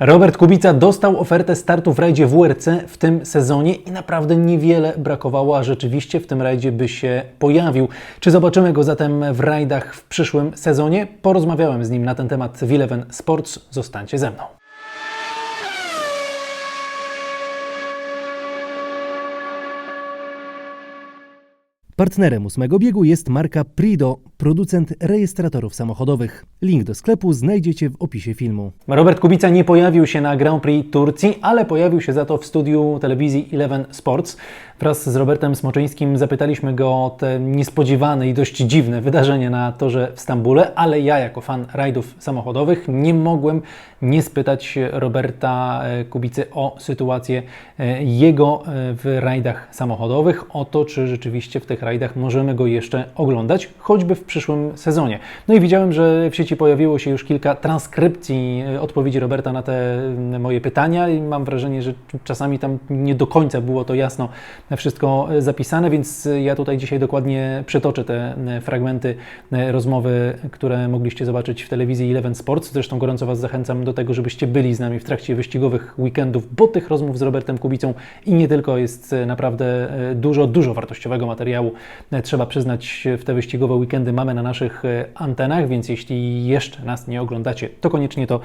Robert Kubica dostał ofertę startu w rajdzie WRC w tym sezonie i naprawdę niewiele brakowało, a rzeczywiście w tym rajdzie by się pojawił. Czy zobaczymy go zatem w rajdach w przyszłym sezonie? Porozmawiałem z nim na ten temat w Eleven Sports. Zostańcie ze mną. Partnerem ósmego biegu jest marka Prido, producent rejestratorów samochodowych. Link do sklepu znajdziecie w opisie filmu. Robert Kubica nie pojawił się na Grand Prix Turcji, ale pojawił się za to w studiu telewizji Eleven Sports. Wraz z Robertem Smoczyńskim zapytaliśmy go o te niespodziewane i dość dziwne wydarzenie na torze w Stambule, ale ja jako fan rajdów samochodowych nie mogłem nie spytać Roberta e, Kubicy o sytuację e, jego e, w rajdach samochodowych, o to, czy rzeczywiście w tych rajdach możemy go jeszcze oglądać, choćby w przyszłym sezonie. No i widziałem, że w sieci pojawiło się już kilka transkrypcji odpowiedzi Roberta na te moje pytania i mam wrażenie, że czasami tam nie do końca było to jasno wszystko zapisane, więc ja tutaj dzisiaj dokładnie przytoczę te fragmenty rozmowy, które mogliście zobaczyć w telewizji Eleven Sports. Zresztą gorąco Was zachęcam do tego, żebyście byli z nami w trakcie wyścigowych weekendów, bo tych rozmów z Robertem Kubicą i nie tylko jest naprawdę dużo, dużo wartościowego materiału. Trzeba przyznać, w te wyścigowe weekendy mamy na naszych antenach, więc jeśli jeszcze nas nie oglądacie, to koniecznie to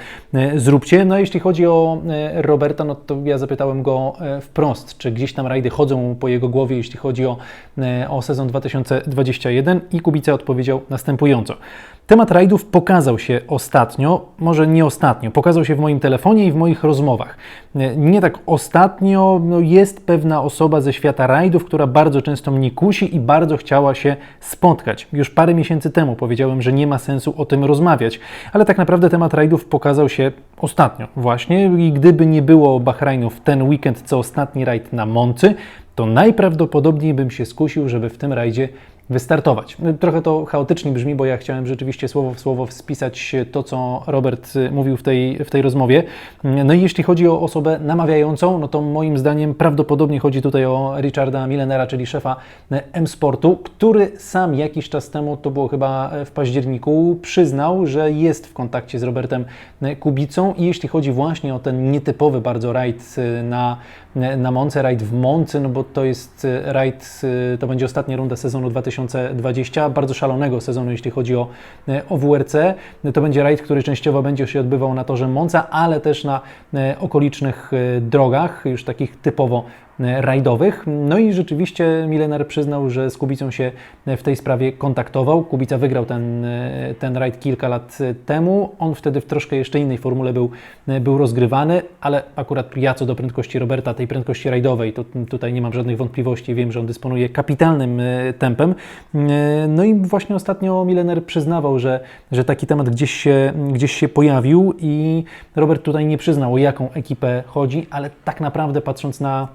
zróbcie. No a jeśli chodzi o Roberta, no to ja zapytałem go wprost, czy gdzieś tam rajdy chodzą po jego głowie, jeśli chodzi o, o sezon 2021 i Kubica odpowiedział następująco. Temat rajdów pokazał się ostatnio, może nie ostatnio, pokazał się w moim telefonie i w moich rozmowach. Nie tak ostatnio, no jest pewna osoba ze świata rajdów, która bardzo często mnie kusi i bardzo chciała się spotkać. Już parę miesięcy temu powiedziałem, że nie ma sensu o tym rozmawiać, ale tak naprawdę temat rajdów pokazał się ostatnio właśnie i gdyby nie było Bahrajnu w ten weekend, co ostatni rajd na Moncy, to najprawdopodobniej bym się skusił, żeby w tym rajdzie wystartować. Trochę to chaotycznie brzmi, bo ja chciałem rzeczywiście słowo w słowo spisać to, co Robert mówił w tej, w tej rozmowie. No i jeśli chodzi o osobę namawiającą, no to moim zdaniem prawdopodobnie chodzi tutaj o Richarda Millenera, czyli szefa M-Sportu, który sam jakiś czas temu, to było chyba w październiku, przyznał, że jest w kontakcie z Robertem Kubicą i jeśli chodzi właśnie o ten nietypowy bardzo rajd na, na Monce, rajd w Moncy, no bo to jest rajd, to będzie ostatnia runda sezonu 2020 2020, bardzo szalonego sezonu, jeśli chodzi o, e, o WRC. To będzie rajd, który częściowo będzie się odbywał na torze Monza, ale też na e, okolicznych e, drogach, już takich typowo rajdowych. No i rzeczywiście Milenar przyznał, że z Kubicą się w tej sprawie kontaktował. Kubica wygrał ten, ten rajd kilka lat temu. On wtedy w troszkę jeszcze innej formule był, był rozgrywany, ale akurat ja co do prędkości Roberta, tej prędkości rajdowej, to tutaj nie mam żadnych wątpliwości. Wiem, że on dysponuje kapitalnym tempem. No i właśnie ostatnio Milenar przyznawał, że, że taki temat gdzieś się, gdzieś się pojawił i Robert tutaj nie przyznał, o jaką ekipę chodzi, ale tak naprawdę patrząc na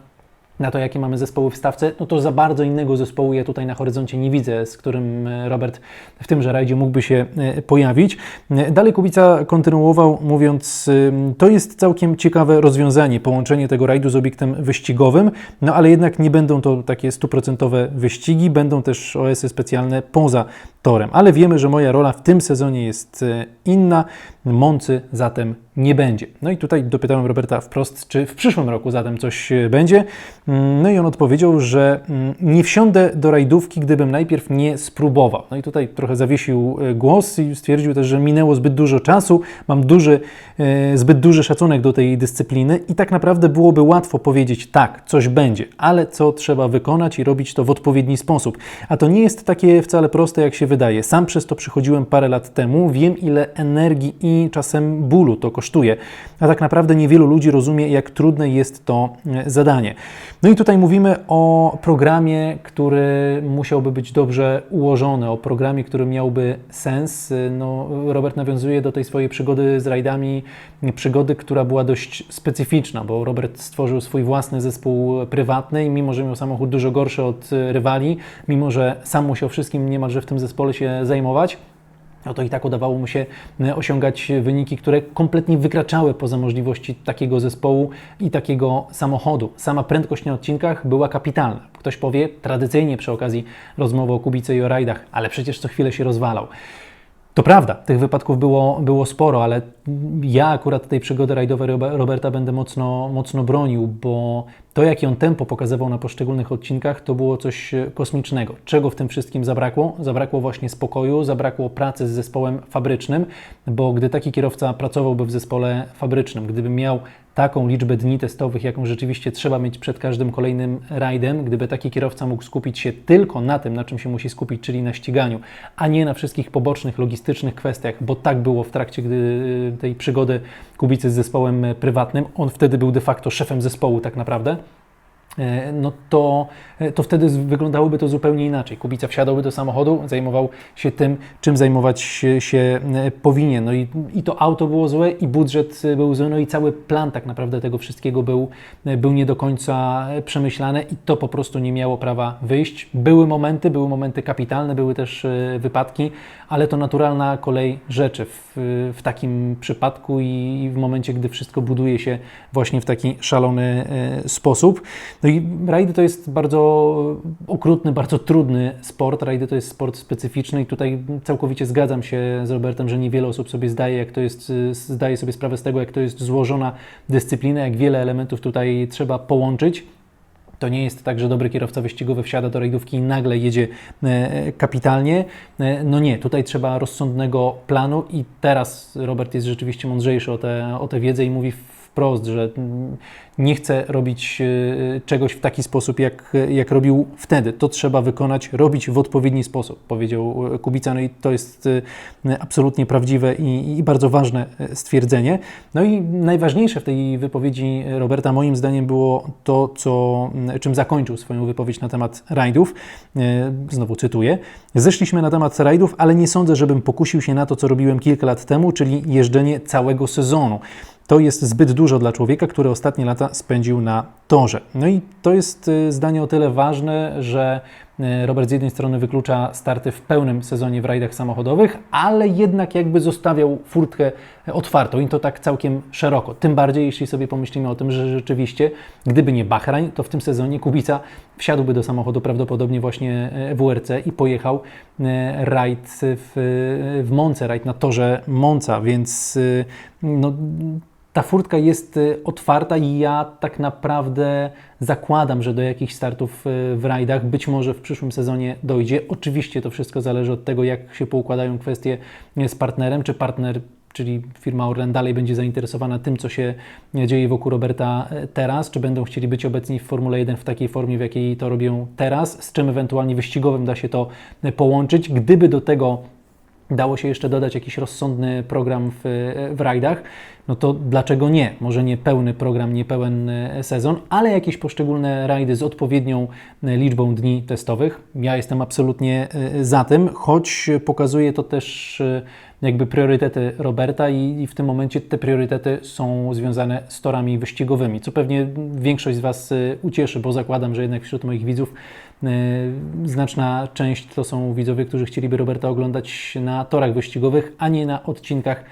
na to, jakie mamy zespoły w stawce, no to za bardzo innego zespołu ja tutaj na horyzoncie nie widzę, z którym e, Robert w tymże rajdzie mógłby się e, pojawić. E, dalej Kubica kontynuował mówiąc, to jest całkiem ciekawe rozwiązanie, połączenie tego rajdu z obiektem wyścigowym, no ale jednak nie będą to takie stuprocentowe wyścigi, będą też OS-y specjalne poza torem, ale wiemy, że moja rola w tym sezonie jest inna, Moncy zatem nie będzie. No i tutaj dopytałem Roberta wprost, czy w przyszłym roku zatem coś będzie. Mm, no i on odpowiedział, że mm, nie wsiądę do rajdówki, gdybym najpierw nie spróbował. No i tutaj trochę zawiesił e, głos i stwierdził też, że minęło zbyt dużo czasu, mam duży, e, zbyt duży szacunek do tej dyscypliny i tak naprawdę byłoby łatwo powiedzieć tak, coś będzie, ale co trzeba wykonać i robić to w odpowiedni sposób. A to nie jest takie wcale proste, jak się wydaje. Sam przez to przychodziłem parę lat temu, wiem ile energii i czasem bólu to kosztuje, a tak naprawdę niewielu ludzi rozumie, jak trudne jest to e, zadanie. No i tutaj mówimy o programie, który musiałby być dobrze ułożony, o programie, który miałby sens. No, Robert nawiązuje do tej swojej przygody z rajdami, przygody, która była dość specyficzna, bo Robert stworzył swój własny zespół prywatny i mimo, że miał samochód dużo gorszy od rywali, mimo, że sam musiał wszystkim niemalże w tym zespole się zajmować, no to i tak udawało mu się e, osiągać wyniki, które kompletnie wykraczały poza możliwości takiego zespołu i takiego samochodu. Sama prędkość na odcinkach była kapitalna. Ktoś powie tradycyjnie przy okazji rozmowy o Kubicy i o rajdach, ale przecież co chwilę się rozwalał. To prawda, tych wypadków było, było sporo, ale ja akurat tej przygody rajdowej Roberta będę mocno, mocno bronił, bo to, jakie on tempo pokazywał na poszczególnych odcinkach, to było coś kosmicznego. Czego w tym wszystkim zabrakło? Zabrakło właśnie spokoju, zabrakło pracy z zespołem fabrycznym, bo gdy taki kierowca pracowałby w zespole fabrycznym, gdyby miał taką liczbę dni testowych, jaką rzeczywiście trzeba mieć przed każdym kolejnym rajdem, gdyby taki kierowca mógł skupić się tylko na tym, na czym się musi skupić, czyli na ściganiu, a nie na wszystkich pobocznych, logistycznych kwestiach, bo tak było w trakcie gdy, tej przygody Kubicy z zespołem prywatnym. On wtedy był de facto szefem zespołu tak naprawdę. E, no to, e, to wtedy wyglądałoby to zupełnie inaczej. Kubica wsiadałby do samochodu, zajmował się tym, czym zajmować się e, powinien. No i, i to auto było złe, i budżet był zły, no i cały plan tak naprawdę tego wszystkiego był, był nie do końca przemyślany i to po prostu nie miało prawa wyjść. Były momenty, były momenty kapitalne, były też wypadki, ale to naturalna kolej rzeczy w, w takim przypadku i w momencie, gdy wszystko buduje się właśnie w taki szalony sposób. No i rajdy to jest bardzo okrutny, bardzo trudny sport. Rajdy to jest sport specyficzny i tutaj całkowicie zgadzam się z Robertem, że niewiele osób sobie zdaje, jak to jest, zdaje sobie sprawę z tego, jak to jest złożona dyscyplina, jak wiele elementów tutaj trzeba połączyć. To nie jest tak, że dobry kierowca wyścigowy wsiada do rajdówki i nagle jedzie e, kapitalnie. E, no nie, tutaj trzeba rozsądnego planu i teraz Robert jest rzeczywiście mądrzejszy o tę o te wiedzę i mówi wprost, że nie chce robić e, czegoś w taki sposób, jak, jak robił wtedy. To trzeba wykonać, robić w odpowiedni sposób, powiedział Kubica. No i to jest e, absolutnie prawdziwe i, i bardzo ważne e, stwierdzenie. No i najważniejsze w tej wypowiedzi Roberta, moim zdaniem, było to, co, czym zakończył swoją wypowiedź na temat rajdów. Znowu cytuję. Zeszliśmy na temat rajdów, ale nie sądzę, żebym pokusił się na to, co robiłem kilka lat temu, czyli jeżdżenie całego sezonu. To jest zbyt dużo dla człowieka, który ostatnie lata spędził na torze. No i to jest y, zdanie o tyle ważne, że y, Robert z jednej strony wyklucza starty w pełnym sezonie w rajdach samochodowych, ale jednak jakby zostawiał furtkę otwartą i to tak całkiem szeroko. Tym bardziej, jeśli sobie pomyślimy o tym, że rzeczywiście, gdyby nie Bahrain, to w tym sezonie Kubica wsiadłby do samochodu prawdopodobnie właśnie y, WRC i pojechał rajd w, w Monce, rajd na torze Monca, więc no, ta furtka jest y, otwarta i ja tak naprawdę zakładam, że do jakichś startów y, w rajdach być może w przyszłym sezonie dojdzie. Oczywiście to wszystko zależy od tego, jak się poukładają kwestie y, z partnerem, czy partner czyli firma Orlen dalej będzie zainteresowana tym, co się dzieje wokół Roberta teraz, czy będą chcieli być obecni w Formule 1 w takiej formie, w jakiej to robią teraz, z czym ewentualnie wyścigowym da się to połączyć. Gdyby do tego dało się jeszcze dodać jakiś rozsądny program w, w rajdach, no to dlaczego nie? Może nie pełny program, nie pełen e, sezon, ale jakieś poszczególne rajdy z odpowiednią e, liczbą dni testowych. Ja jestem absolutnie e, za tym, choć pokazuje to też jakby priorytety Roberta i, i w tym momencie te priorytety są związane z torami wyścigowymi, co pewnie większość z Was ucieszy, bo zakładam, że jednak wśród moich widzów znaczna część to są widzowie, którzy chcieliby Roberta oglądać na torach wyścigowych, a nie na odcinkach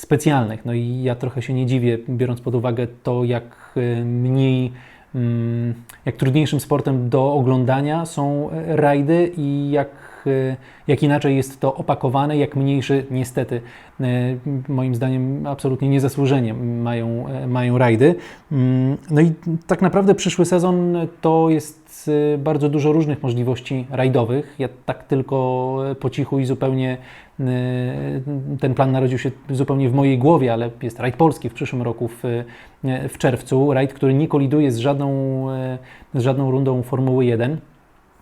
specjalnych. No i ja trochę się nie dziwię, biorąc pod uwagę to, jak e, mniej, mm, jak trudniejszym sportem do oglądania są e, rajdy i jak, e, jak inaczej jest to opakowane, jak mniejszy niestety, moim zdaniem absolutnie niezasłużenie mają, mają rajdy. Mm, no i tak naprawdę przyszły sezon to jest bardzo dużo różnych możliwości rajdowych. Ja tak tylko po cichu i zupełnie Y, ten plan narodził się zupełnie w mojej głowie, ale jest rajd polski w przyszłym roku w, w czerwcu. Rajd, który nie koliduje z żadną, y, z żadną rundą Formuły 1.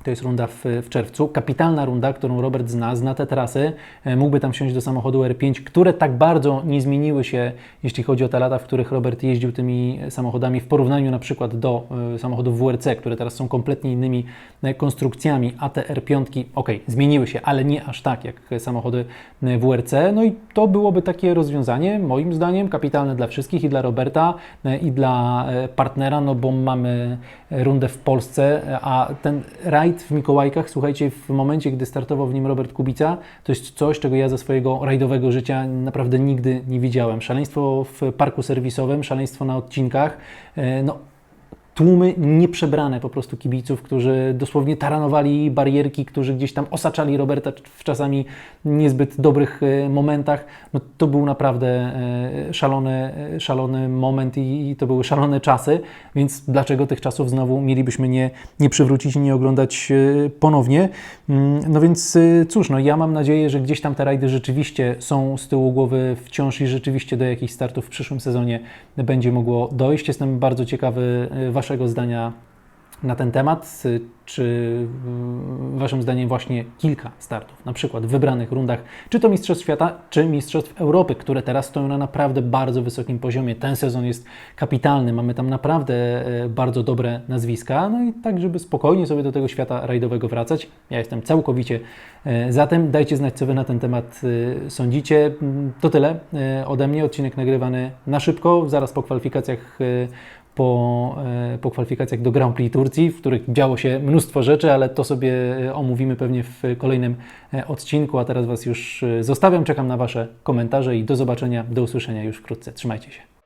To jest runda w, w, czerwcu. Kapitalna runda, którą Robert zna, zna te trasy. E, mógłby tam wsiąść do samochodu R5, które tak bardzo nie zmieniły się, jeśli chodzi o te lata, w których Robert jeździł tymi samochodami w porównaniu na przykład do y, samochodów WRC, które teraz są kompletnie innymi e, konstrukcjami, a te R5, ok, zmieniły się, ale nie aż tak jak samochody WRC. No i to byłoby takie rozwiązanie, moim zdaniem, kapitalne dla wszystkich i dla Roberta, i dla partnera, no bo mamy rundę w Polsce, a ten rajd w Mikołajkach, słuchajcie, w momencie, gdy startował w nim Robert Kubica, to jest coś, czego ja ze swojego rajdowego życia naprawdę nigdy nie widziałem. Szaleństwo w parku serwisowym, szaleństwo na odcinkach, e, no tłumy nieprzebrane po prostu kibiców, którzy dosłownie taranowali barierki, którzy gdzieś tam osaczali Roberta w czasami niezbyt dobrych e, momentach. No, to był naprawdę e, szalony, e, szalony moment i, to były szalone czasy, więc dlaczego tych czasów znowu mielibyśmy nie, nie przywrócić i nie oglądać ponownie? Mm, No więc cóż, no ja mam nadzieję, że gdzieś tam te rajdy rzeczywiście są z tyłu głowy wciąż i rzeczywiście do jakichś startów w przyszłym sezonie będzie mogło dojść. Jestem bardzo ciekawy e, Waszego zdania na ten temat. Y, Czy y, Waszym zdaniem właśnie kilka startów, na przykład w wybranych rundach, czy to Mistrzostw Świata, czy Mistrzostw Europy, które teraz stoją na naprawdę bardzo wysokim poziomie. Ten sezon jest kapitalny, mamy tam naprawdę e, bardzo dobre nazwiska, no i tak, żeby spokojnie sobie do tego świata rajdowego wracać. Ja jestem całkowicie e, za tym. Dajcie znać, co Wy na ten temat e, sądzicie. Mm, To tyle ode mnie. Odcinek nagrywany na szybko, zaraz po kwalifikacjach po, e, po kwalifikacjach do Grand Prix Turcji, w których działo się mnóstwo rzeczy, ale to sobie e, omówimy pewnie w kolejnym e, odcinku. A teraz Was już zostawiam, czekam na Wasze komentarze i do zobaczenia, do usłyszenia już wkrótce. Trzymajcie się.